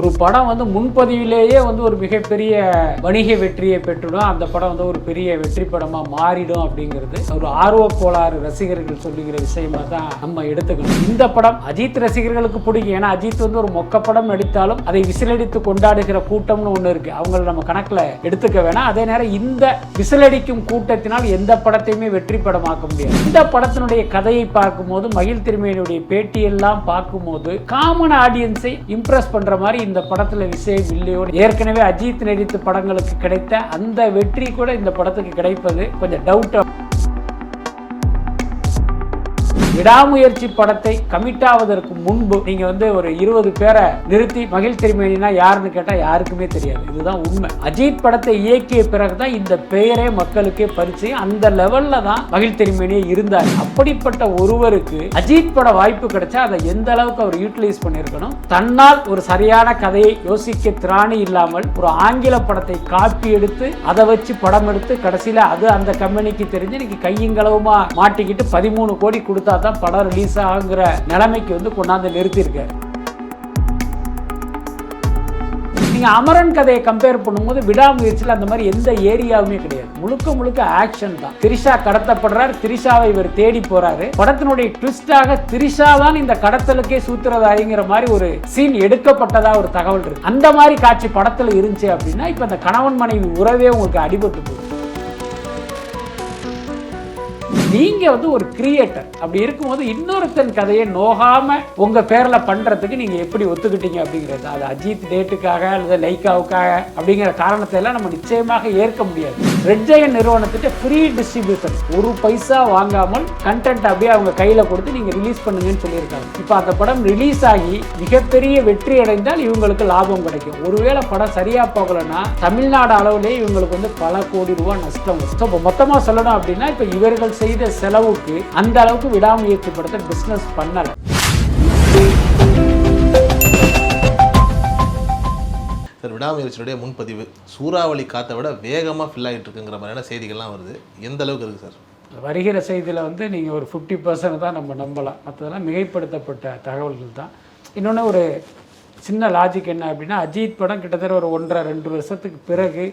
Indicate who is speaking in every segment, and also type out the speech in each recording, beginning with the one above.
Speaker 1: ஒரு படம் வந்து முன்பதிவிலேயே வந்து ஒரு மிகப்பெரிய வணிக வெற்றியை பெற்றுடும். அந்த படம் வந்து ஒரு பெரிய வெற்றி படமாக மாறிடும் அப்படிங்கிறது ஒரு ஆர்வ கோளாறு ரசிகர்கள் சொல்லுகிற விஷயமா தான் நம்ம எடுத்துக்கணும். இந்த படம் அஜித் ரசிகர்களுக்கு பிடிக்கும். ஏன்னா அஜித் வந்து ஒரு மொக்க படம் நடித்தாலும் அதை விசிலடித்து கொண்டாடுகிற கூட்டம்னு ஒன்று இருக்கு. அவங்கள நம்ம கணக்கில் எடுத்துக்க வேணாம். அதே நேரம் இந்த விசிலடிக்கும் கூட்டத்தினால் எந்த படத்தையுமே வெற்றி படமாக்க முடியாது. இந்த படத்தினுடைய கதையை பார்க்கும்போது மகிழ் திருமையினுடைய பேட்டியெல்லாம் பார்க்கும்போது காமன் ஆடியன்ஸை இம்ப்ரெஸ் பண்ணுற மாதிரி இந்த படத்தில் விஷயம் இல்லையோ ஏற்கனவே அஜித் நடித்த படங்களுக்கு கிடைத்த அந்த வெற்றி கூட இந்த படத்துக்கு கிடைப்பது கொஞ்சம் டவுட் விடாமுயற்சி படத்தை கமிட் ஆவதற்கு முன்பு நீங்க வந்து ஒரு இருபது பேரை நிறுத்தி மகிழ் திருமேனினா யாருன்னு கேட்டா யாருக்குமே தெரியாது. இதுதான் உண்மை. அஜித் படத்தை இயக்கிய பிறகுதான் இந்த பெயரே மக்களுக்கே பரிச்சு அந்த லெவல்ல தான் மகிழ் திருமேனியே இருந்தார். அப்படிப்பட்ட ஒருவருக்கு அஜித் பட வாய்ப்பு கிடைச்சா அதை எந்த அளவுக்கு அவர் யூட்டிலைஸ் பண்ணியிருக்கணும்? தன்னால் ஒரு சரியான கதையை யோசிக்க திராணி இல்லாமல் ஒரு ஆங்கில படத்தை காப்பி எடுத்து அதை வச்சு படம் எடுத்து கடைசியில அது அந்த கம்பெனிக்கு தெரிஞ்சு இன்னைக்கு கையங்களவுமா மாட்டிக்கிட்டு பதிமூணு கோடி கொடுத்தா தான் படம் ரிலீஸ் ஆகுங்கிற நிலைமைக்கு வந்து கொண்டாந்து நிறுத்தியிருக்காரு நீங்கள் அமரன் கதையை கம்பேர் பண்ணும்போது விடாமுயற்சியில் அந்த மாதிரி எந்த ஏரியாவுமே கிடையாது. முழுக்க முழுக்க ஆக்ஷன் தான். திரிஷா கடத்தப்படுறார். திரிஷாவை இவர் தேடி போறாரு. படத்தினுடைய ட்விஸ்டாக திரிஷா தான் இந்த கடத்தலுக்கே சூத்திரதாரிங்கிற மாதிரி ஒரு சீன் எடுக்கப்பட்டதா ஒரு தகவல் இருக்கு. அந்த மாதிரி காட்சி படத்துல இருந்துச்சு அப்படின்னா இப்ப இந்த கணவன் மனைவி உறவே உங்களுக்கு அடிபட்டு போகுது. நீங்க வந்து ஒரு கிரியேட்டர் அப்படி இருக்கும்போது இன்னொருத்தன் கதையை நோகாம உங்க பேர்ல பண்றதுக்கு நீங்க எப்படி ஒத்துக்கிட்டீங்க அப்படிங்கிறது. அது அஜித் டேட்டுக்காக அல்லது லைக்காவுக்காக அப்படிங்கிற காரணத்தை எல்லாம் நம்ம நிச்சயமாக ஏற்க முடியாது. ரெட் ஜெயன் நிறுவனத்திட்ட ஃப்ரீ டிஸ்ட்ரிபியூஷன் ஒரு பைசா வாங்காமல் கண்டென்ட் அப்படியே அவங்க கையில கொடுத்து நீங்க ரிலீஸ் பண்ணுங்கன்னு சொல்லியிருக்காங்க. இப்போ அந்த படம் ரிலீஸ் ஆகி மிகப்பெரிய வெற்றி அடைந்தால் இவங்களுக்கு லாபம் கிடைக்கும். ஒருவேளை படம் சரியா போகலைன்னா தமிழ்நாடு அளவுலேயே இவங்களுக்கு வந்து பல கோடி ரூபாய் நஷ்டம் வரும். ஸோ இப்போ மொத்தமாக சொல்லணும் அப்படின்னா இப்போ இவர்கள் செய்த செலவுக்கு அந்த அளவுக்கு விடாமுயற்சி படத்தை பிஸ்னஸ் பண்ணலை.
Speaker 2: சார் விடாமுயற்சியுடைய முன்பதிவு சூறாவளி காற்றை விட வேகமாக ஃபில் ஆகிட்டு இருக்குங்கிற மாதிரியான செய்திகள்லாம் வருது. எந்த அளவுக்கு இருக்குது சார்?
Speaker 1: வருகிற செய்தியில் வந்து நீங்கள் ஒரு ஃபிஃப்டி பர்சன்ட் தான் நம்ம நம்பலாம். மற்றதெல்லாம் மிகைப்படுத்தப்பட்ட தகவல்கள் தான். இன்னொன்று ஒரு சின்ன லாஜிக் என்ன அப்படின்னா அஜித் படம் கிட்டத்தட்ட ஒரு ஒன்றரை ரெண்டு வருஷத்துக்கு பிறகு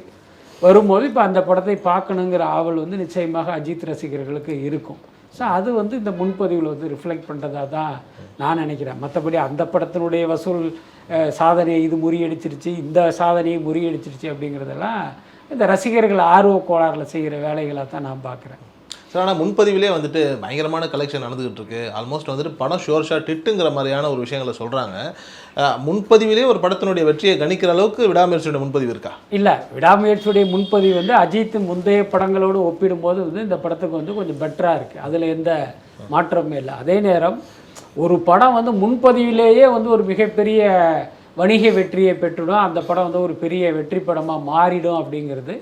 Speaker 1: வரும்போது இப்போ அந்த படத்தை பார்க்கணுங்கிற ஆவல் வந்து நிச்சயமாக அஜித் ரசிகர்களுக்கு இருக்கும். ஸோ அது வந்து இந்த முன்பதிவில் வந்து ரிஃப்ளெக்ட் பண்ணுறதா தான் நான் நினைக்கிறேன். மற்றபடி அந்த படத்தினுடைய வசூல் சாதனையை இது முறியடிச்சிருச்சு இந்த சாதனையை முறியடிச்சிருச்சு அப்படிங்கிறதெல்லாம் இந்த ரசிகர்கள் ஆர்வ கோளாறில் செய்கிற வேலைகளாக தான் நான் பார்க்குறேன்.
Speaker 2: சார் ஆனால் முன்பதிவிலே வந்துட்டு பயங்கரமான கலெக்ஷன் நடந்துகிட்டு இருக்கு ஆல்மோஸ்ட் வந்துட்டு படம் ஷோர் ஷாட் டிட்டுங்கிற மாதிரியான ஒரு விஷயங்களை சொல்கிறாங்க முன்பதிவிலே ஒரு படத்தினுடைய வெற்றியை கணிக்கிற அளவுக்கு விடாமுயற்சியுடைய முன்பதிவு இருக்கா?
Speaker 1: இல்லை விடாமுயற்சியுடைய முன்பதிவு வந்து அஜித் முந்தைய படங்களோடு ஒப்பிடும்போது வந்து இந்த படத்துக்கு வந்து கொஞ்சம் பெட்டராக இருக்குது அதில் எந்த மாற்றமும் இல்லை. அதே நேரம் ஒரு படம் வந்து முன்பதிவிலேயே வந்து ஒரு மிகப்பெரிய வணிக வெற்றியை பெற்றுடும். அந்த படம் வந்து ஒரு பெரிய வெற்றி படமாக மாறிடும் அப்படிங்கிறது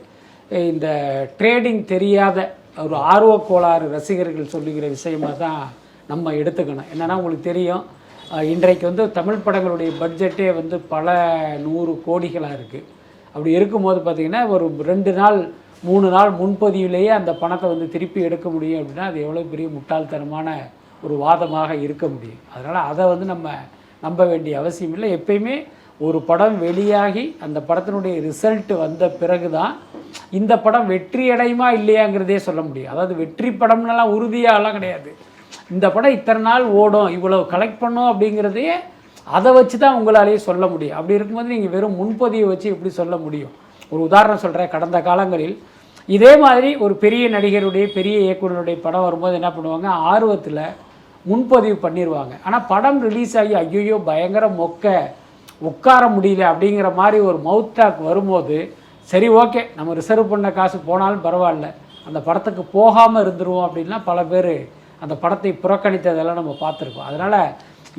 Speaker 1: இந்த ட்ரேடிங் தெரியாத ஒரு ஆர்வ கோளாறு ரசிகர்கள் சொல்லுகிற விஷயமாக தான் நம்ம எடுத்துக்கணும். என்னென்னா உங்களுக்கு தெரியும் இன்றைக்கு வந்து தமிழ் படங்களுடைய பட்ஜெட்டே வந்து பல நூறு கோடிகளாக இருக்குது அப்படி இருக்கும்போது பார்த்திங்கன்னா ஒரு ரெண்டு நாள் மூணு நாள் முன்பதிவிலேயே அந்த பணத்தை வந்து திருப்பி எடுக்க முடியும் அப்படின்னா அது எவ்வளோ பெரிய முட்டாள்தனமான ஒரு வாதமாக இருக்க முடியும். அதனால் அதை வந்து நம்ம நம்ப வேண்டிய அவசியம் இல்லை. எப்பயுமே ஒரு படம் வெளியாகி அந்த படத்தினுடைய ரிசல்ட் வந்த பிறகு தான் இந்த படம் வெற்றி அடையுமா இல்லையாங்கிறதே சொல்ல முடியும் அதாவது வெற்றி படம்னெல்லாம் உறுதியாலாம் கிடையாது. இந்த படம் இத்தனை நாள் ஓடும் இவ்வளோ கலெக்ட் பண்ணும் அப்படிங்கிறதையே அதை வச்சு தான் உங்களாலேயே சொல்ல முடியும். அப்படி இருக்கும்போது நீங்கள் வெறும் முன்பதிவை வச்சு எப்படி சொல்ல முடியும்? ஒரு உதாரணம் சொல்கிறேன் கடந்த காலங்களில் இதே மாதிரி ஒரு பெரிய நடிகருடைய பெரிய இயக்குனருடைய படம் வரும்போது என்ன பண்ணுவாங்க? ஆர்வத்தில் முன்பதிவு பண்ணிடுவாங்க ஆனால் படம் ரிலீஸ் ஆகி ஐயோ பயங்கர மொக்க உட்கார முடியல அப்படிங்கிற மாதிரி ஒரு மவுத் டாக் வரும்போது சரி ஓகே. நம்ம ரிசர்வ் பண்ண காசு போனாலும் பரவாயில்ல. அந்த படத்துக்கு போகாமல் இருந்துருவோம் அப்படின்னா பல பேர் அந்த படத்தை புறக்கணித்ததெல்லாம் நம்ம பார்த்துருக்கோம். அதனால்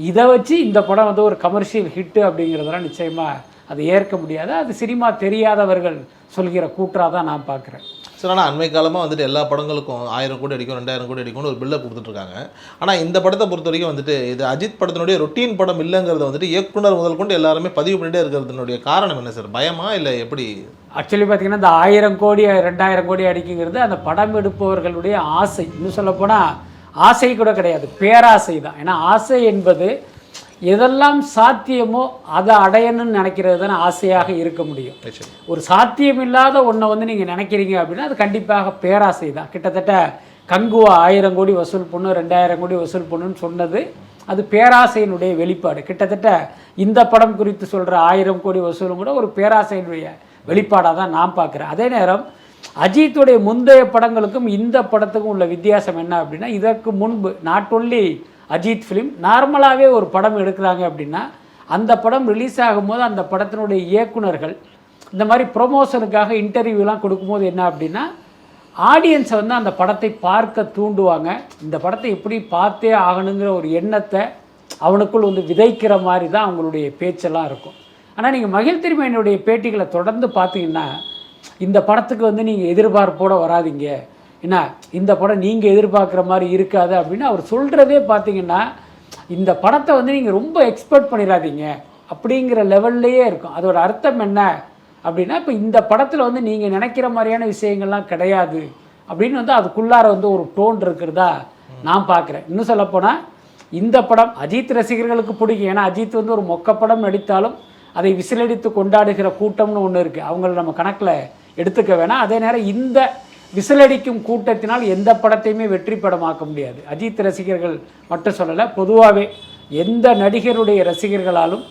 Speaker 1: இதை வச்சு இந்த படம் வந்து ஒரு கமர்ஷியல் ஹிட்டு அப்படிங்கிறதெல்லாம் நிச்சயமாக அது ஏற்க முடியாது. அது சினிமா தெரியாதவர்கள் சொல்கிற கூற்றாக தான் நான் பார்க்குறேன்.
Speaker 2: சார் ஆனால் அண்மை காலமாக வந்துட்டு எல்லா படங்களுக்கும் ஆயிரம் கோடி அடிக்கும் ரெண்டாயிரம் கோடி அடிக்கும்னு ஒரு பில்லை கொடுத்துட்ருக்காங்க. ஆனால் இந்த படத்தை பொறுத்த வரைக்கும் வந்துட்டு இது அஜித் படத்தினுடைய ரொட்டீன் படம் இல்லைங்கிறத வந்துட்டு இயக்குனர் முதல் கொண்டு எல்லாருமே பதிவு பண்ணிட்டே இருக்கிறதுனுடைய காரணம் என்ன சார்? பயமா இல்லை எப்படி?
Speaker 1: ஆக்சுவலி பார்த்தீங்கன்னா இந்த ஆயிரம் கோடி ரெண்டாயிரம் கோடி அடிக்குங்கிறது அந்த படம் எடுப்பவர்களுடைய ஆசை. இன்னும் சொல்லப்போனால் ஆசை கூட கிடையாது. பேராசை தான். ஏன்னா ஆசை என்பது எதெல்லாம் சாத்தியமோ அதை அடையணும்னு நினைக்கிறது தானே ஆசையாக இருக்க முடியும். ஒரு சாத்தியமில்லாத ஒன்றை வந்து நீங்கள் நினைக்கிறீங்க அப்படின்னா அது கண்டிப்பாக பேராசை தான். கிட்டத்தட்ட கங்குவா ஆயிரம் கோடி வசூல் பண்ணும் ரெண்டாயிரம் கோடி வசூல் பண்ணுன்னு சொன்னது அது பேராசையினுடைய வெளிப்பாடு. கிட்டத்தட்ட இந்த படம் குறித்து சொல்கிற ஆயிரம் கோடி வசூலும் கூட ஒரு பேராசையினுடைய வெளிப்பாடாக தான் நான் பார்க்குறேன். அதே நேரம் அஜித்துடைய முந்தைய படங்களுக்கும் இந்த படத்துக்கும் உள்ள வித்தியாசம் என்ன அப்படின்னா இதற்கு முன்பு நாட் ஒன்லி அஜித் ஃபிலிம் நார்மலாகவே ஒரு படம் எடுக்கிறாங்க அப்படின்னா அந்த படம் ரிலீஸ் ஆகும்போது அந்த படத்தினுடைய இயக்குனர்கள் இந்த மாதிரி ப்ரொமோஷனுக்காக இன்டர்வியூலாம் கொடுக்கும்போது என்ன அப்படின்னா ஆடியன்ஸை வந்து அந்த படத்தை பார்க்க தூண்டுவாங்க. இந்த படத்தை எப்படி பார்த்தே ஆகணுங்கிற ஒரு எண்ணத்தை அவனுக்குள் வந்து விதைக்கிற மாதிரி தான் அவங்களுடைய பேச்செல்லாம் இருக்கும். ஆனால் நீங்கள் மகிழ் திருமேனியுடைய பேட்டிகளை தொடர்ந்து பார்த்தீங்கன்னா இந்த படத்துக்கு வந்து நீங்கள் எதிர்பார்ப்போட வராதீங்க. என்ன இந்த படம் நீங்கள் எதிர்பார்க்குற மாதிரி இருக்காது அப்படின்னு அவர் சொல்கிறதே பார்த்தீங்கன்னா இந்த படத்தை வந்து நீங்கள் ரொம்ப எக்ஸ்பெக்ட் பண்ணிடாதீங்க. அப்படிங்கிற லெவல்லையே இருக்கும். அதோட அர்த்தம் என்ன அப்படின்னா இப்போ இந்த படத்தில் வந்து நீங்கள் நினைக்கிற மாதிரியான விஷயங்கள்லாம் கிடையாது அப்படின்னு வந்து அதுக்குள்ளார வந்து ஒரு டோன் இருக்கிறதா நான் பார்க்குறேன். இன்னும் சொல்லப்போனால் இந்த படம் அஜித் ரசிகர்களுக்கு பிடிக்கும். ஏன்னா அஜித் வந்து ஒரு மொக்க படம் நடித்தாலும் அதை விசிலடித்து கொண்டாடுகிற கூட்டம்னு ஒன்று இருக்குது அவங்கள நம்ம கணக்கில் எடுத்துக்க வேணாம். அதே நேரம் இந்த விசிலடிக்கும் கூட்டத்தினால் எந்த படத்தையுமே வெற்றி படமாக்க முடியாது. அஜித் ரசிகர்கள் மட்டும் சொல்லலை பொதுவாகவே எந்த நடிகருடைய ரசிகர்களாலும்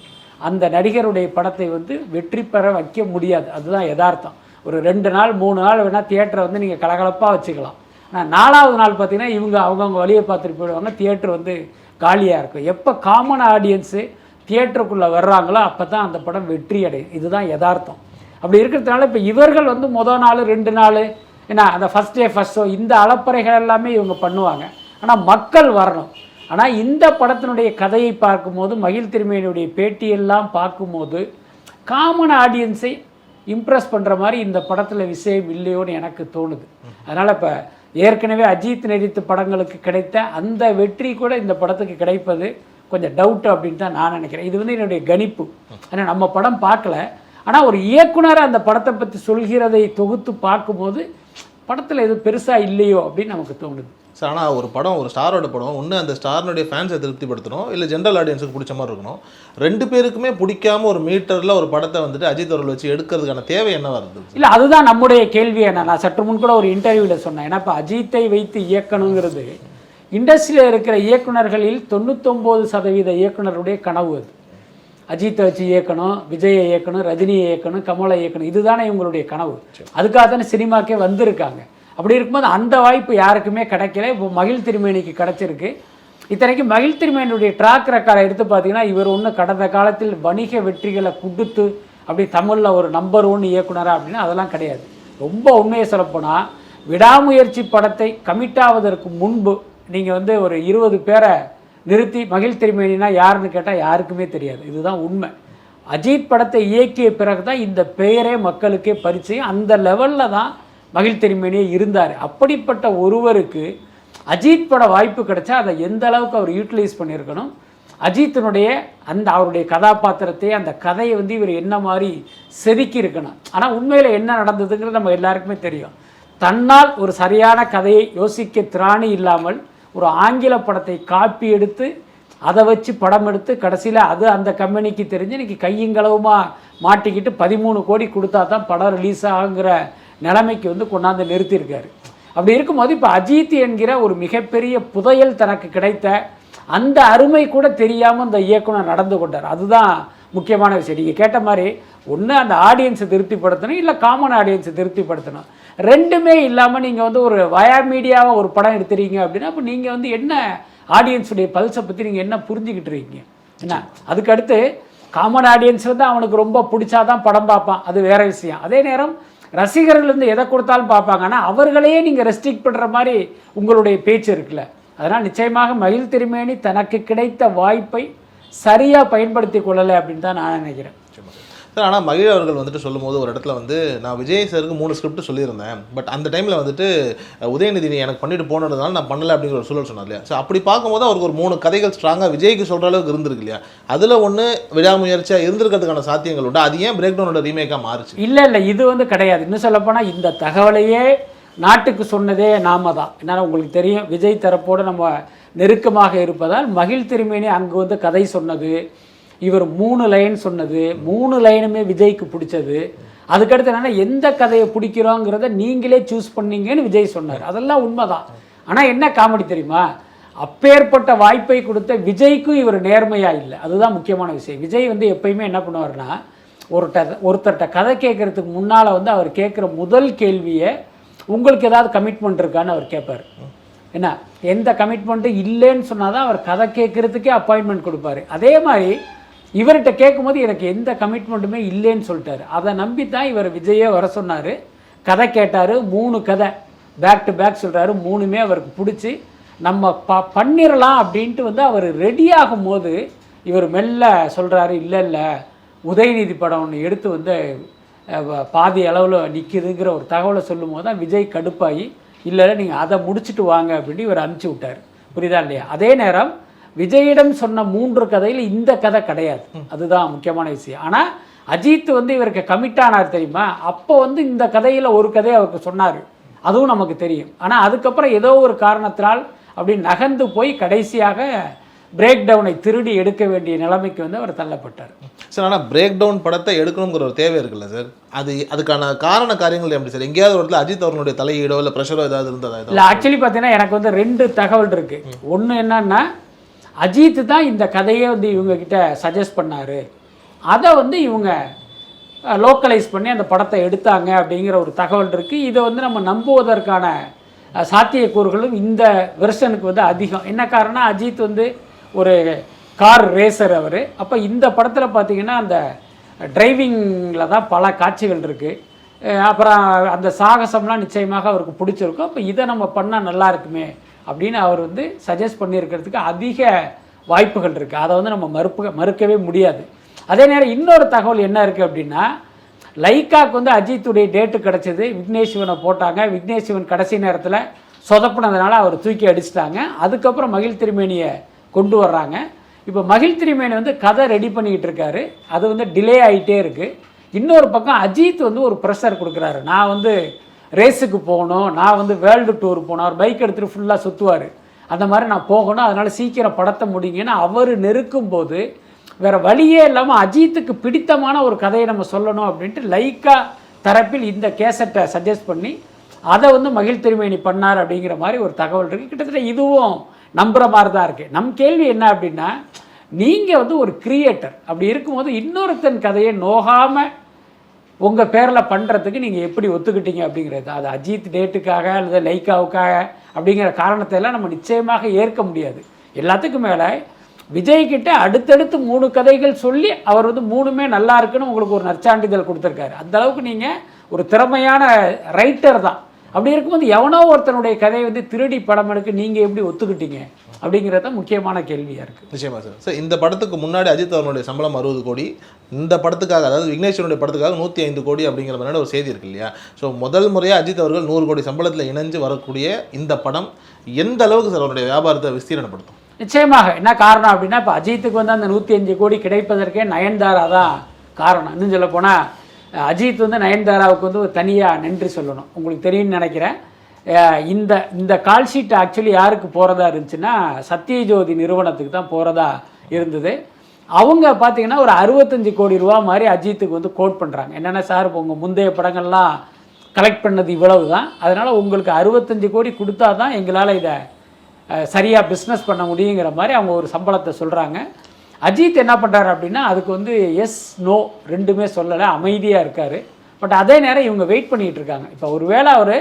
Speaker 1: அந்த நடிகருடைய படத்தை வந்து வெற்றி பெற வைக்க முடியாது. அதுதான் யதார்த்தம். ஒரு ரெண்டு நாள் மூணு நாள் வேணால் தியேட்டரை வந்து நீங்கள் கலகலப்பாக வச்சுக்கலாம். ஆனால் நாலாவது நாள் பார்த்தீங்கன்னா இவங்க அவங்கவுங்க வழியை பார்த்துட்டு போயிடுவாங்க. தியேட்டர் வந்து காலியாக இருக்கும். எப்போ காமன் ஆடியன்ஸு தியேட்டருக்குள்ளே வர்றாங்களோ அப்போ தான் அந்த படம் வெற்றி அடையும். இதுதான் யதார்த்தம். அப்படி இருக்கிறதுனால இப்போ இவர்கள் வந்து மொதல் நாள் ரெண்டு நாள் ஏன்னா அந்த ஃபஸ்ட் டே ஃபஸ்ட் ஷோ இந்த அலப்பறைகள் எல்லாமே இவங்க பண்ணுவாங்க. ஆனால் மக்கள் வரணும். ஆனால் இந்த படத்தினுடைய கதையை பார்க்கும்போது மகிழ் திருமேனியுடைய பேட்டியெல்லாம் பார்க்கும்போது காமன் ஆடியன்ஸை இம்ப்ரெஸ் பண்ணுற மாதிரி இந்த படத்தில் விஷயம் இல்லையோன்னு எனக்கு தோணுது. அதனால் இப்போ ஏற்கனவே அஜித் நடித்த படங்களுக்கு கிடைத்த அந்த வெற்றி கூட இந்த படத்துக்கு கிடைப்பது கொஞ்சம் டவுட் அப்படின்னு தான் நான் நினைக்கிறேன். இது வந்து என்னுடைய கணிப்பு. ஆனால் நம்ம படம் பார்க்கல. ஆனால் ஒரு இயக்குனர் அந்த படத்தை பற்றி சொல்கிறதை தொகுத்து பார்க்கும்போது படத்தில் எதுவும் பெருசாக இல்லையோ அப்படின்னு நமக்கு தோணுது.
Speaker 2: சார் ஆனால் ஒரு படம் ஒரு ஸ்டாரோட படம் ஒன்று அந்த ஸ்டாரினுடைய ஃபேன்ஸை திருப்திப்படுத்தணும் இல்லை ஜென்ரல் ஆடியன்ஸுக்கு பிடிச்ச மாதிரி இருக்கணும். ரெண்டு பேருக்குமே பிடிக்காம ஒரு மீட்டரில் ஒரு படத்தை வந்துட்டு அஜித் அவர்கள் வச்சு எடுக்கிறதுக்கான தேவை என்ன வருது?
Speaker 1: இல்லை அதுதான் நம்முடைய கேள்வி. என்ன நான் சற்று முன் கூட ஒரு இன்டர்வியூவில் சொன்னேன். ஏன்னா இப்போ அஜித்தை வைத்து இயக்கணுங்கிறது இண்டஸ்ட்ரியில் இருக்கிற இயக்குனர்களில் தொண்ணூத்தொம்பது சதவீத இயக்குனருடைய கனவு அது. அஜித்தை வச்சு இயக்கணும் விஜயை இயக்கணும் ரஜினியை இயக்கணும் கமலை இயக்கணும். இதுதானே இவங்களுடைய கனவு. அதுக்காக தானே சினிமாக்கே வந்திருக்காங்க. அப்படி இருக்கும்போது அந்த வாய்ப்பு யாருக்குமே கிடைக்கல. இப்போ மகிழ் திருமேனிக்கு கிடைச்சிருக்கு. இத்தனைக்கு மகிழ் திருமேனியுடைய ட்ராக் ரெக்கார்டை எடுத்து பார்த்தீங்கன்னா இவர் ஒன்றும் கடந்த காலத்தில் வணிக வெற்றிகளை கொடுத்து அப்படி தமிழில் ஒரு நம்பர் ஒன் இயக்குனரா அப்படின்னா அதெல்லாம் கிடையாது. ரொம்ப உண்மையை சொல்லப்போனால் விடாமுயற்சி படத்தை கமிட் ஆவதற்கு முன்பு நீங்கள் வந்து ஒரு இருபது பேரை நிறுத்தி மகிழ் திருமேனினா யாருன்னு கேட்டால் யாருக்குமே தெரியாது. இதுதான் உண்மை. அஜித் படத்தை இயக்கிய பிறகு தான் இந்த பெயரே மக்களுக்கே பரிச்சயம். அந்த லெவலில் தான் மகிழ் திருமேனியே இருந்தார். அப்படிப்பட்ட ஒருவருக்கு அஜித் பட வாய்ப்பு கிடைச்சா அதை எந்த அளவுக்கு அவர் யூட்டிலைஸ் பண்ணியிருக்கணும்? அஜித்தினுடைய அந்த அவருடைய கதாபாத்திரத்தை அந்த கதையை வந்து இவர் என்ன மாதிரி செதுக்கி இருக்கணும் ஆனால் உண்மையில் என்ன நடந்ததுங்கிறது நம்ம எல்லாருக்குமே தெரியும். தன்னால் ஒரு சரியான கதையை யோசிக்க திராணி இல்லாமல் ஒரு ஆங்கில படத்தை காப்பி எடுத்து அதை வச்சு படம் எடுத்து கடைசியில் அது அந்த கம்பெனிக்கு தெரிஞ்சு இன்றைக்கி கையங்களவுமாக மாட்டிக்கிட்டு பதிமூணு கோடி கொடுத்தா தான் படம் ரிலீஸ் ஆகுங்கிற நிலைமைக்கு வந்து கொண்டாந்து நிறுத்தியிருக்காரு. அப்படி இருக்கும்போது இப்போ அஜித் என்கிற ஒரு மிகப்பெரிய புதையல் தனக்கு கிடைத்த அந்த அருமை கூட தெரியாமல் இந்த இயக்குனர் நடந்து கொண்டார். அதுதான் முக்கியமான விஷயம். நீங்கள் கேட்ட மாதிரி ஒன்று அந்த ஆடியன்ஸை திருப்திப்படுத்தணும் இல்லை காமன் ஆடியன்ஸை திருப்திப்படுத்தணும். ரெண்டுமே இல்லாமல் நீங்கள் வந்து ஒரு வயா மீடியாவாக ஒரு படம் எடுத்துறீங்க அப்படின்னா அப்போ நீங்கள் வந்து என்ன ஆடியன்ஸுடைய பல்ஸை பற்றி நீங்கள் என்ன புரிஞ்சுக்கிட்டு இருக்கீங்க? என்ன? அதுக்கடுத்து காமன் ஆடியன்ஸ் வந்து அவனுக்கு ரொம்ப பிடிச்சாதான் படம் பார்ப்பான். அது வேற விஷயம். அதே நேரம் ரசிகர்கள் வந்து எதை கொடுத்தாலும் பார்ப்பாங்க. ஆனால் அவர்களையே நீங்கள் ரெஸ்ட்ரிக்ட் பண்ணுற மாதிரி உங்களுடைய பேச்சு இருக்குல்ல. அதனால் நிச்சயமாக மகிழ் திருமேனி தனக்கு கிடைத்த வாய்ப்பை சரியாக பயன்படுத்தி கொள்ளலை அப்படின்னு தான் நான் நினைக்கிறேன்.
Speaker 2: சார் ஆனால் மகிழ் அவர்கள் வந்துட்டு சொல்லும்போது ஒரு இடத்துல வந்து நான் விஜய் சாருக்கு மூணு ஸ்கிரிப்ட் சொல்லியிருந்தேன். பட் அந்த டைமில் வந்துட்டு உதயநிதி நீ எனக்கு பண்ணிட்டு போனதுனால நான் பண்ணல அப்படிங்கிற ஒரு சூழல் சொன்னார் இல்லையா? ஸோ அப்படி பார்க்கும்போது அவருக்கு ஒரு மூணு கதைகள் ஸ்ட்ராங்காக விஜய்க்கு சொல்கிற அளவுக்கு இருந்திருக்கு இல்லையா? அதில் ஒன்று விடாமுயற்சியாக இருந்திருக்கிறதுக்கான சாத்தியங்கள் உண்டு. அது ஏன் பிரேக் டவுனோட ரீமேக்காக மாறுச்சு?
Speaker 1: இல்லை இல்லை இது வந்து கிடையாது. இன்னும் சொல்லப்போனால் இந்த தகவலையே நாட்டுக்கு சொன்னதே நாம தான். ஏன்னா உங்களுக்கு தெரியும் விஜய் தரப்போடு நம்ம நெருக்கமாக இருப்பதால் மகிழ் திருமேனி அங்கே வந்து கதை சொன்னது இவர் மூணு லைன் சொன்னது மூணு லைனுமே விஜய்க்கு பிடிச்சது. அதுக்கடுத்து என்னென்னா எந்த கதையை பிடிக்கிறோங்கிறத நீங்களே சூஸ் பண்ணீங்கன்னு விஜய் சொன்னார். அதெல்லாம் உண்மைதான். ஆனால் என்ன காமெடி தெரியுமா? அப்பேற்பட்ட வாய்ப்பை கொடுத்த விஜய்க்கும் இவர் நேர்மையாக இல்லை. அதுதான் முக்கியமான விஷயம். விஜய் வந்து எப்பயுமே என்ன பண்ணுவார்னா ஒருட்ட ஒருத்தர்கிட்ட கதை கேட்குறதுக்கு முன்னால் வந்து அவர் கேட்குற முதல் கேள்வியை உங்களுக்கு ஏதாவது கமிட்மெண்ட் இருக்கான்னு அவர் கேட்பார். என்ன? எந்த கமிட்மெண்ட்டும் இல்லைன்னு சொன்னால் தான் அவர் கதை கேட்குறதுக்கே அப்பாயின்மெண்ட் கொடுப்பாரு. அதே மாதிரி இவர்கிட்ட கேட்கும்போது எனக்கு எந்த கமிட்மெண்ட்டுமே இல்லைன்னு சொல்லிட்டாரு. அதை நம்பி தான் இவர் விஜயே வர சொன்னார். கதை கேட்டார் மூணு கதை. பேக் டு பேக் சொல்கிறாரு மூணுமே அவருக்கு பிடிச்சி நம்ம ப பண்ணிடலாம் அப்படின்ட்டு வந்து அவர் ரெடி ஆகும்போது இவர் மெல்ல சொல்கிறாரு இல்லை இல்லை உதயநிதி படம் ஒன்று எடுத்து வந்து பாதி அளவில் நிற்கிதுங்கிற ஒரு தகவலை சொல்லும் போது தான் விஜய் கடுப்பாகி இல்லை இல்லை நீங்கள் அதை முடிச்சுட்டு வாங்க அப்படின்னு இவர் அனுப்பிச்சி விட்டார். புரியுதா இல்லையா? அதே நேரம் விஜயிடம் சொன்ன மூன்று கதையில் இந்த கதை கிடையாது. அதுதான் முக்கியமான விஷயம். ஆனால் அஜித் வந்து இவருக்கு கமிட் ஆனார் தெரியுமா? அப்போ வந்து இந்த கதையில் ஒரு கதையை அவருக்கு சொன்னார். அதுவும் நமக்கு தெரியும். ஆனால் அதுக்கப்புறம் ஏதோ ஒரு காரணத்தினால் அப்படி நகர்ந்து போய் கடைசியாக பிரேக் டவுனை திருடி எடுக்க வேண்டிய நிலைமைக்கு வந்து அவர் தள்ளப்பட்டார்.
Speaker 2: சார் ஆனால் பிரேக் டவுன் படத்தை எடுக்கணுங்கிற ஒரு தேவை இருக்குல்ல சார்? அது அதுக்கான காரண காரியங்கள் எப்படி சார்? எங்கேயாவது ஒரு இடத்துல அஜித் அவர்களுடைய தலையீடோ இல்லை ப்ரெஷரோ ஏதாவது இருந்ததா
Speaker 1: இல்லை ஆக்சுவலி பார்த்தீங்கன்னா எனக்கு வந்து ரெண்டு தகவல் இருக்கு. ஒன்று என்னன்னா அஜித் தான் இந்த கதையை வந்து இவங்கக்கிட்ட சஜஸ்ட் பண்ணார். அதை வந்து இவங்க லோக்கலைஸ் பண்ணி அந்த படத்தை எடுத்தாங்க அப்படிங்கிற ஒரு தகவல் இருக்குது இதை வந்து நம்ம நம்புவதற்கான சாத்தியக்கூறுகளும் இந்த வெர்ஷனுக்கு வந்து அதிகம். என்ன காரணம் அஜித் வந்து ஒரு கார் ரேசர் அவர். அப்போ இந்த படத்தில் பார்த்தீங்கன்னா அந்த டிரைவிங்கில் தான் பல காட்சிகள் இருக்குது அப்புறம் அந்த சாகசம்லாம் நிச்சயமாக அவருக்கு பிடிச்சிருக்கும். அப்போ இதை நம்ம பண்ணால் நல்லா இருக்குமே அப்படின்னு அவர் வந்து சஜஸ்ட் பண்ணியிருக்கிறதுக்கு அதிக வாய்ப்புகள் இருக்குது அதை வந்து நம்ம மறுப்பு மறுக்கவே முடியாது. அதே நேரம் இன்னொரு தகவல் என்ன இருக்குது அப்படின்னா லைக்காக்கு வந்து அஜித்துடைய டேட்டு கிடச்சிது. விக்னேஷ் சிவனை போட்டாங்க. விக்னேஷ் சிவன் கடைசி நேரத்தில் சொதப்பினதுனால அவர் தூக்கி அடிச்சிட்டாங்க. அதுக்கப்புறம் மகிழ் திருமேனியை கொண்டு வர்றாங்க. இப்போ மகிழ் திருமேனி வந்து கதை ரெடி பண்ணிக்கிட்டு இருக்காரு. அது வந்து டிலே ஆகிட்டே இருக்குது இன்னொரு பக்கம் அஜித் வந்து ஒரு ப்ரெஷர் கொடுக்குறாரு. நான் வந்து ரேஸுக்கு போகணும். நான் வந்து வேர்ல்டு டூர் போகணும். அவர் பைக் எடுத்துகிட்டு ஃபுல்லாக சுற்றுவார் அந்த மாதிரி நான் போகணும். அதனால் சீக்கிரம் படத்தை முடிங்கன்னு அவர் நெருக்கும் போது வேறு வழியே இல்லாமல் அஜித்துக்கு பிடித்தமான ஒரு கதையை நம்ம சொல்லணும் அப்படின்ட்டு லைக்கா தரப்பில் இந்த கேசட்டை சஜஸ்ட் பண்ணி அதை வந்து மகிழ் திருமேனி பண்ணார் அப்படிங்கிற மாதிரி ஒரு தகவல் இருக்குது கிட்டத்தட்ட இதுவும் நம்புகிற மாதிரி தான் இருக்குது நம் கேள்வி என்ன அப்படின்னா நீங்கள் வந்து ஒரு கிரியேட்டர் அப்படி இருக்கும்போது இன்னொருத்தன் கதையை நோகாமல் உங்கள் பேரில் பண்ணுறதுக்கு நீங்கள் எப்படி ஒத்துக்கிட்டீங்க அப்படிங்கிறது. அது அஜித் டேட்டுக்காக அல்லது லைக்காவுக்காக அப்படிங்கிற காரணத்தை எல்லாம் நம்ம நிச்சயமாக ஏற்க முடியாது. எல்லாத்துக்கும் மேலே விஜய்கிட்ட அடுத்தடுத்து மூணு கதைகள் சொல்லி அவர் வந்து மூணுமே நல்லா இருக்குன்னு உங்களுக்கு ஒரு நற்சான்றிதழ் கொடுத்துருக்காரு. அந்த அளவுக்கு நீங்கள் ஒரு திறமையான ரைட்டர் தான். அப்படி இருக்கும்போது எவனோ ஒருத்தனுடைய கதையை வந்து திருடி படம் எடுக்க நீங்கள் எப்படி ஒத்துக்கிட்டீங்க? அப்படிங்கிறது தான் முக்கியமான கேள்வியாக இருக்குது
Speaker 2: நிச்சயமா சார். சார் இந்த படத்துக்கு முன்னாடி அஜித் அவர்களுடைய சம்பளம் அறுபது கோடி. இந்த படத்துக்காக அதாவது விக்னேஸ்வரனுடைய படத்துக்காக நூற்றி ஐந்து கோடி அப்படிங்கிற மாதிரியான ஒரு செய்தி இருக்கு இல்லையா? ஸோ முதல் முறையாக அஜித் அவர்கள் நூறு கோடி சம்பளத்தில் இணைஞ்சு வரக்கூடிய இந்த படம் எந்த அளவுக்கு சார் அவருடைய வியாபாரத்தை விஸ்தீரணப்படுத்தும்?
Speaker 1: நிச்சயமாக. என்ன காரணம் அப்படின்னா இப்போ அஜித்துக்கு வந்து அந்த நூற்றி அஞ்சு கோடி கிடைப்பதற்கே நயன்தாரா தான் காரணம். இன்னும் சொல்ல போனால் அஜித் வந்து நயன்தாராவுக்கு வந்து ஒரு தனியாக நன்றி சொல்லணும். உங்களுக்கு தெரியும்னு நினைக்கிறேன். இந்த இந்த கால் ஷீட் ஆக்சுவலி யாருக்கு போகிறதா இருந்துச்சுன்னா சத்யஜோதி நிறுவனத்துக்கு தான் போகிறதா இருந்தது. அவங்க பார்த்தீங்கன்னா ஒரு அறுபத்தஞ்சு கோடி ரூபா மாதிரி அஜித்துக்கு வந்து கோட் பண்ணுறாங்க என்னென்ன சார் இப்போ உங்கள் முந்தைய படங்கள்லாம் கலெக்ட் பண்ணது இவ்வளவு தான் அதனால் உங்களுக்கு அறுபத்தஞ்சு கோடி கொடுத்தா தான் எங்களால் இதை சரியாக பிஸ்னஸ் பண்ண முடியுங்கிற மாதிரி அவங்க ஒரு சம்பளத்தை சொல்கிறாங்க அஜித் என்ன பண்ணுறாரு அப்படின்னா அதுக்கு வந்து எஸ் நோ ரெண்டுமே சொல்லலை. அமைதியாக இருக்கார். பட் அதே நேரம் இவங்க வெயிட் பண்ணிகிட்டு இருக்காங்க. இப்போ ஒருவேளை அவர்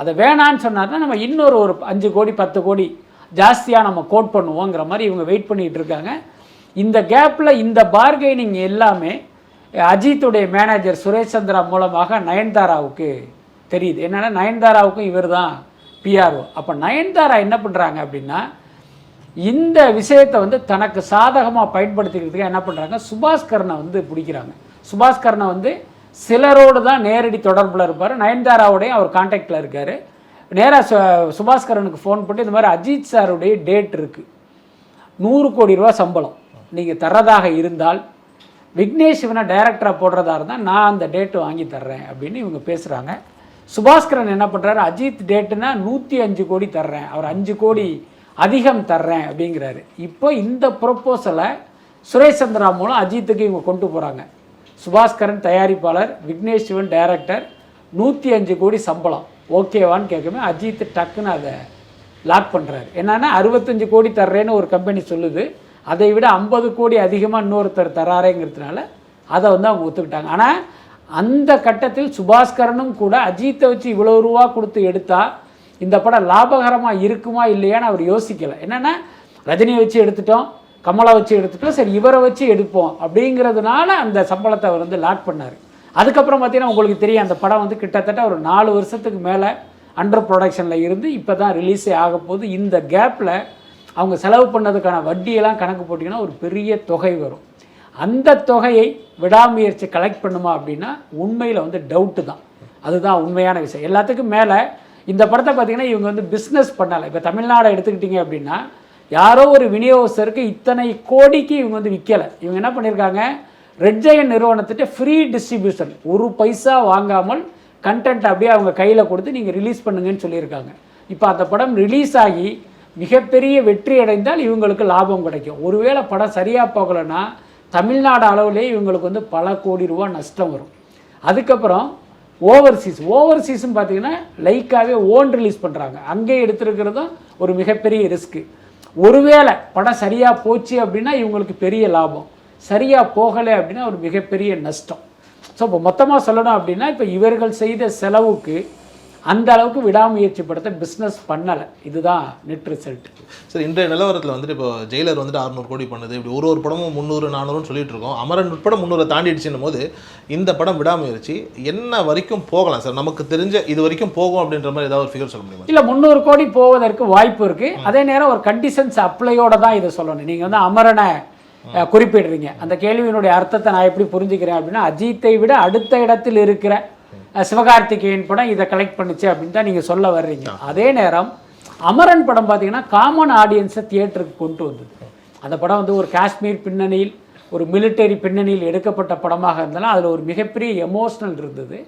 Speaker 1: அதை வேணான்னு சொன்னார்னா நம்ம இன்னொரு ஒரு அஞ்சு கோடி பத்து கோடி ஜாஸ்தியாக நம்ம கோட் பண்ணுவோங்கிற மாதிரி இவங்க வெயிட் பண்ணிகிட்டு இருக்காங்க. இந்த கேப்பில் இந்த பார்கெனிங் எல்லாமே அஜித்துடைய மேனேஜர் சுரேஷ் சந்திரா மூலமாக நயன்தாராவுக்கு தெரியுது. என்னென்னா நயன்தாராவுக்கும் இவர் தான் பிஆர்ஓ அப்போ நயன்தாரா என்ன பண்ணுறாங்க அப்படின்னா இந்த விஷயத்தை வந்து தனக்கு சாதகமாக பயன்படுத்திக்கிறதுக்கு என்ன பண்ணுறாங்க சுபாஸ்கரனை வந்து பிடிக்கிறாங்க. சுபாஸ்கரனை வந்து சிலரோடு தான் நேரடி தொடர்பில் இருப்பார். நயன்தாராவோடையும் அவர் காண்டாக்டில் இருக்கார். நேராக சு சுபாஸ்கரனுக்கு ஃபோன் பண்ணி இந்த மாதிரி அஜித் சாருடைய டேட் இருக்குது நூறு கோடி ரூபா சம்பளம். நீங்கள் தர்றதாக இருந்தால் விக்னேஷ் இவனை டைரக்டராக போடுறதா இருந்தால் நான் அந்த டேட்டு வாங்கி தர்றேன் அப்படின்னு இவங்க பேசுகிறாங்க சுபாஸ்கரன் என்ன பண்ணுறாரு அஜித் டேட்டுனா நூற்றி அஞ்சு கோடி தர்றேன். அவர் அஞ்சு கோடி அதிகம் தர்றேன் அப்படிங்கிறாரு. இப்போ இந்த ப்ரொப்போசலை சுரேஷ் சந்திரா மூலம் அஜித்துக்கு இவங்க கொண்டு போகிறாங்க சுபாஸ்கரன் தயாரிப்பாளர் விக்னேஷ் சிவன் டைரக்டர் நூற்றி அஞ்சு கோடி சம்பளம். ஓகேவான்னு கேட்குமே அஜித் டக்குன்னு அதை லாக் பண்ணுறாரு என்னென்னா அறுபத்தஞ்சு கோடி தர்றேன்னு ஒரு கம்பெனி சொல்லுது. அதை விட ஐம்பது கோடி அதிகமாக இன்னொருத்தர் தராரேங்கிறதுனால அதை வந்து அவங்க ஒத்துக்கிட்டாங்க. ஆனால் அந்த கட்டத்தில் சுபாஸ்கரனும் கூட அஜித்தை வச்சு இவ்வளோ ரூபா கொடுத்து எடுத்தால் இந்த படம் லாபகரமாக இருக்குமா இல்லையான்னு அவர் யோசிக்கலை. என்னென்னா ரஜினியை வச்சு எடுத்துட்டோம். கமலை வச்சு எடுத்துட்டோம் சரி இவரை வச்சு எடுப்போம் அப்படிங்கிறதுனால அந்த சம்பளத்தை அவர் வந்து லாக் பண்ணார். அதுக்கப்புறம் பார்த்தீங்கன்னா உங்களுக்கு தெரியும் அந்த படம் வந்து கிட்டத்தட்ட ஒரு நாலு வருஷத்துக்கு மேலே அண்டர் ப்ரொடக்ஷனில் இருந்து இப்போ தான் ரிலீஸே ஆக போகுது. இந்த கேப்பில் அவங்க செலவு பண்ணதுக்கான வட்டியெல்லாம் கணக்கு போட்டிங்கன்னா ஒரு பெரிய தொகை வரும். அந்த தொகையை விடாமுயற்சி கலெக்ட் பண்ணுமா அப்படின்னா உண்மையில் வந்து டவுட்டு தான். அதுதான் உண்மையான விஷயம். எல்லாத்துக்கும் மேலே இந்த படத்தை பார்த்தீங்கன்னா இவங்க வந்து பிஸ்னஸ் பண்ணலை. இப்போ தமிழ்நாடை எடுத்துக்கிட்டிங்க அப்படின்னா யாரோ ஒரு விநியோகஸ்தருக்கு இத்தனை கோடிக்கு இவங்க வந்து விற்கலை இவங்க என்ன பண்ணியிருக்காங்க ரெட் ஜெயன் நிறுவனத்திட்ட ஃப்ரீ டிஸ்ட்ரிபியூஷன் ஒரு பைசா வாங்காமல் கண்டென்ட் அப்படியே அவங்க கையில் கொடுத்து நீங்கள் ரிலீஸ் பண்ணுங்கன்னு சொல்லியிருக்காங்க. இப்போ அந்த படம் ரிலீஸ் ஆகி மிகப்பெரிய வெற்றி அடைந்தால் இவங்களுக்கு லாபம் கிடைக்கும். ஒருவேளை படம் சரியாக போகலைன்னா தமிழ்நாடு அளவுலேயே இவங்களுக்கு வந்து பல கோடி ரூபா நஷ்டம் வரும். அதுக்கப்புறம் ஓவர்சீஸ் ஓவர்சீஸ்னு பார்த்தீங்கன்னா லைக்காகவே ஓன் ரிலீஸ் பண்ணுறாங்க அங்கே எடுத்துருக்கிறதும் ஒரு மிகப்பெரிய ரிஸ்க்கு ஒருவேளை படம் சரியாக போச்சு அப்படின்னா இவங்களுக்கு பெரிய லாபம். சரியாக போகலை அப்படின்னா ஒரு மிகப்பெரிய நஷ்டம். ஸோ இப்போ மொத்தமாக சொல்லணும் அப்படின்னா இப்போ இவர்கள் செய்த செலவுக்கு அந்த அளவுக்கு விடாமுயற்சி படத்தை பிஸ்னஸ் பண்ணலை. இதுதான் நெட் ரிசல்ட்
Speaker 2: சரி இன்றைய நிலவரத்தில் வந்துட்டு இப்போ ஜெயிலர் வந்துட்டு அறுநூறு கோடி பண்ணுது. இப்படி ஒரு ஒரு படமும் முந்நூறு நானூறுன்னு சொல்லிட்டு இருக்கோம். அமரன் உட்பட முந்நூறு தாண்டிடுச்சுன்னும் போது இந்த படம் விடாமுயற்சி என்ன வரைக்கும் போகலாம் சார்? நமக்கு தெரிஞ்ச இது வரைக்கும் போகும் அப்படின்ற மாதிரி ஏதாவது ஒரு ஃபிகர் சொல்ல முடியுமா?
Speaker 1: இல்லை முந்நூறு கோடி போவதற்கு வாய்ப்பு இருக்குது அதே நேரம் ஒரு கண்டிஷன்ஸ் அப்ளையோட தான் இதை சொல்லணும். நீங்கள் வந்து அமரனை குறிப்பிடுறீங்க. அந்த கேள்வியினுடைய அர்த்தத்தை நான் எப்படி புரிஞ்சுக்கிறேன் அப்படின்னா அஜித்தை விட அடுத்த இடத்தில் இருக்கிற சிவகார்த்திகேயன் படம் இதை கலெக்ட் பண்ணுச்சு அப்படின்னு தான் நீங்கள் சொல்ல வர்றீங்க. அதே நேரம் அமரன் படம் பார்த்தீங்கன்னா காமன் ஆடியன்ஸை தியேட்டருக்கு கொண்டு வந்தது. அந்த படம் வந்து ஒரு காஷ்மீர் பின்னணியில் ஒரு மிலிட்டரி பின்னணியில் எடுக்கப்பட்ட படமாக இருந்தாலும் அதில் ஒரு மிகப்பெரிய எமோஷ்னல் இருந்தது.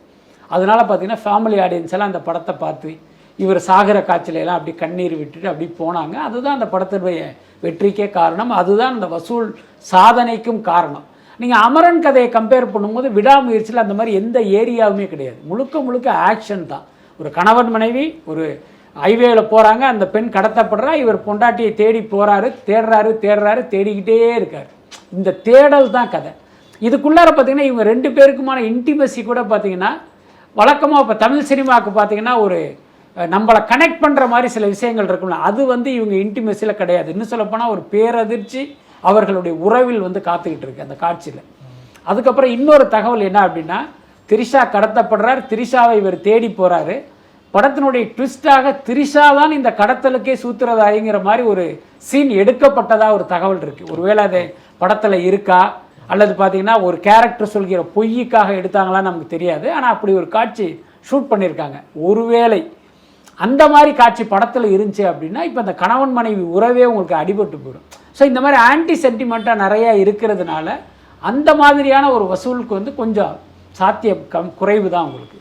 Speaker 1: அதனால பார்த்தீங்கன்னா ஃபேமிலி ஆடியன்ஸ் எல்லாம் அந்த படத்தை பார்த்து இவர் சாகர காட்சியில எல்லாம் அப்படி கண்ணீர் விட்டுட்டு அப்படி போனாங்க. அதுதான் அந்த படத்தினுடைய வெற்றிக்கே காரணம். அதுதான் அந்த வசூல் சாதனைக்கும் காரணம். நீங்கள் அமரன் கதையை கம்பேர் பண்ணும்போது விடாமுயற்சியில் அந்த மாதிரி எந்த ஏரியாவுமே கிடையாது. முழுக்க முழுக்க ஆக்ஷன் தான். ஒரு கணவன் மனைவி ஒரு ஹைவேயில் போகிறாங்க அந்த பெண் கடத்தப்படுறா இவர் பொண்டாட்டியை தேடி போகிறாரு தேடுறாரு தேடுறாரு தேடிக்கிட்டே இருக்கார். இந்த தேடல் தான் கதை. இதுக்குள்ளார பார்த்தீங்கன்னா இவங்க ரெண்டு பேருக்குமான இன்டிமசி கூட பார்த்தீங்கன்னா வழக்கமாக இப்போ தமிழ் சினிமாவுக்கு பார்த்தீங்கன்னா ஒரு நம்மளை கனெக்ட் பண்ணுற மாதிரி சில விஷயங்கள் இருக்கும்ல. அது வந்து இவங்க இன்டிமசியில் கிடையாது. இன்னும் சொல்லப்போனால் ஒரு பேரதிர்ச்சி அவர்களுடைய உறவில் வந்து காத்துக்கிட்டு இருக்கு அந்த காட்சியில். அதுக்கப்புறம் இன்னொரு தகவல் என்ன அப்படின்னா திரிஷா கடத்தப்படுறார் திரிஷாவை இவர் தேடி போகிறாரு படத்தினுடைய ட்விஸ்டாக திரிஷா தான் இந்த கடத்தலுக்கே சூத்திரதாரிங்கிற மாதிரி ஒரு சீன் எடுக்கப்பட்டதாக ஒரு தகவல் இருக்குது ஒருவேளை அது படத்தில் இருக்கா? அல்லது பார்த்திங்கன்னா ஒரு கேரக்டர் சொல்கிற பொய்யுக்காக எடுத்தாங்களான்னு நமக்கு தெரியாது. ஆனால் அப்படி ஒரு காட்சி ஷூட் பண்ணியிருக்காங்க ஒருவேளை அந்த மாதிரி காட்சி படத்தில் இருந்துச்சு அப்படின்னா இப்போ அந்த கணவன் மனைவி உறவே உங்களுக்கு அடிபட்டு போயிடும். ஸோ இந்த மாதிரி ஆன்டி சென்டிமெண்ட்டாக நிறையா இருக்கிறதுனால அந்த மாதிரியான ஒரு வசூலுக்கு வந்து கொஞ்சம் சாத்தியம் கம் குறைவு தான் உங்களுக்கு.